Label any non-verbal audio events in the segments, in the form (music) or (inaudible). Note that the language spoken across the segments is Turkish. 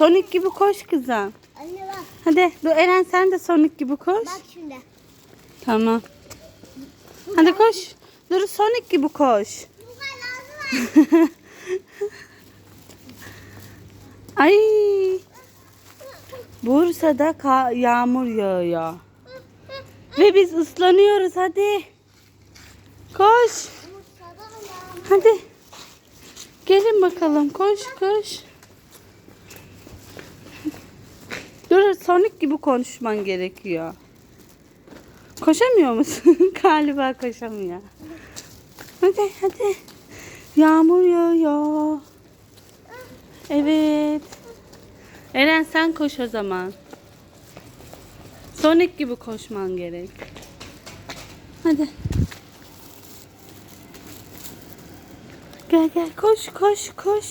Sonic gibi koş kızım. Anne bak. Hadi dur Eren sen de Sonic gibi koş. Bak şimdi. Tamam. Hadi koş. Dur Sonic gibi koş. (laughs) Ay. Bursa'da yağmur yağıyor. Ve biz ıslanıyoruz hadi. Koş. Hadi. Gelin bakalım koş koş. Dur Sonic gibi konuşman gerekiyor. Koşamıyor musun? (laughs) Galiba koşamıyor. Hadi hadi. Yağmur yağıyor. Evet. Eren sen koş o zaman. Sonic gibi koşman gerek. Hadi. Gel gel koş koş koş.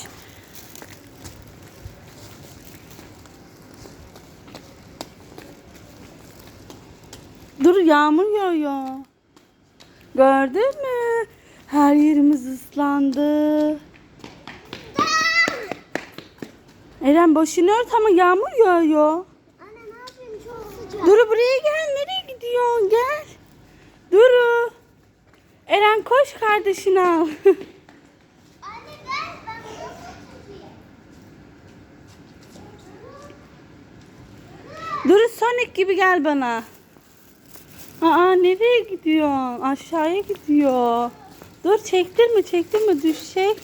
Dur yağmur yağıyor. Gördün mü? Her yerimiz ıslandı. Eren başını ört ama yağmur yağıyor. Anne ne yapayım çok sıcak. Duru buraya gel. Nereye gidiyorsun? Gel. Duru. Eren koş kardeşini al. Anne gel ben bunu tutayım. Duru Sonic gibi gel bana. Aa nereye gidiyorsun? Aşağıya gidiyor. Dur çektirme çektirme düşecek.